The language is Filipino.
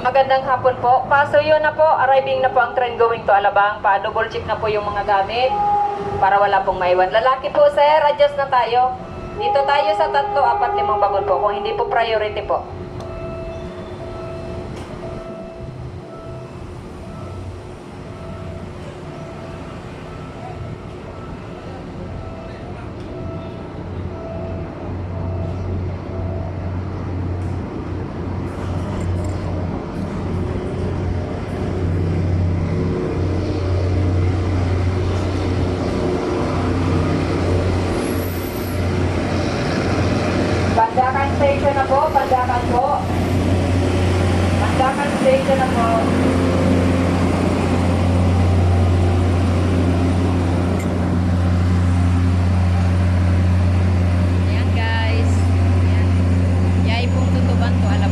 Magandang hapon po. Paso yun na po, arriving na po ang train going to Alabang. Pa-double check na po yung mga gamit para wala pong maiwan. Lalaki po sir, adjust na tayo. Dito tayo sa tatlo, apat, limang bagon po. Kung hindi po priority po. Pandakan station na po, Pandakan po. Pandakan station na po.